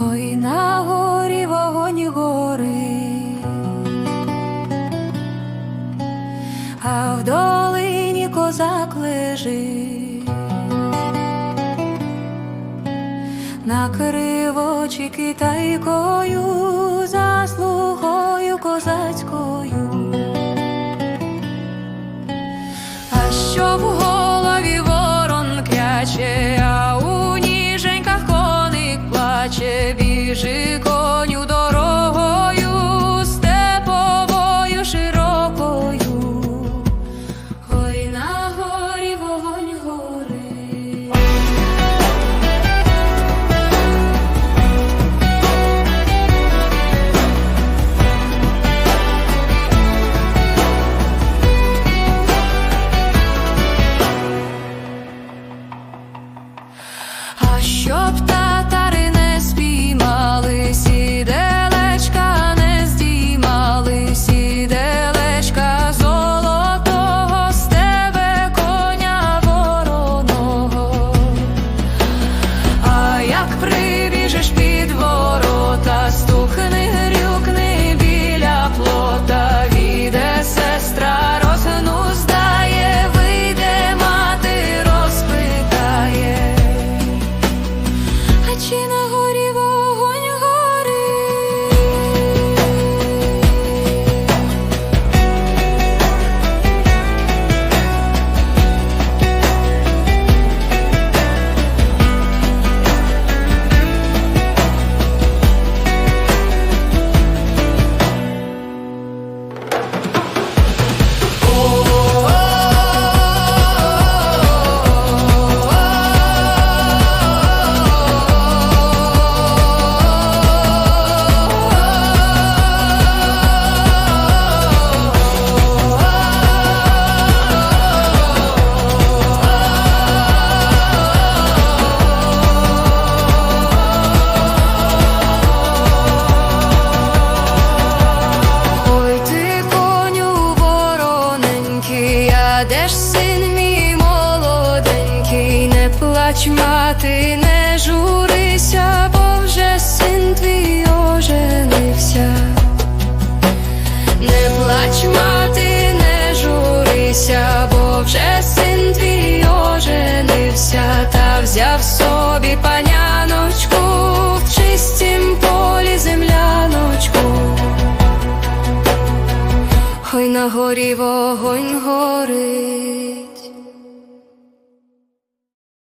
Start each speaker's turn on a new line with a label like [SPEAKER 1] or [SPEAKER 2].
[SPEAKER 1] ой на горі вогонь гори, а в долині козак лежить, на кривочі китайкою, заслугою козацькою. А вороненький, а де ж син мій молоденький, не плач, мати, не журися, бо вже син твій оженився. Не плач, мати, не журися, бо на горі вогонь горить.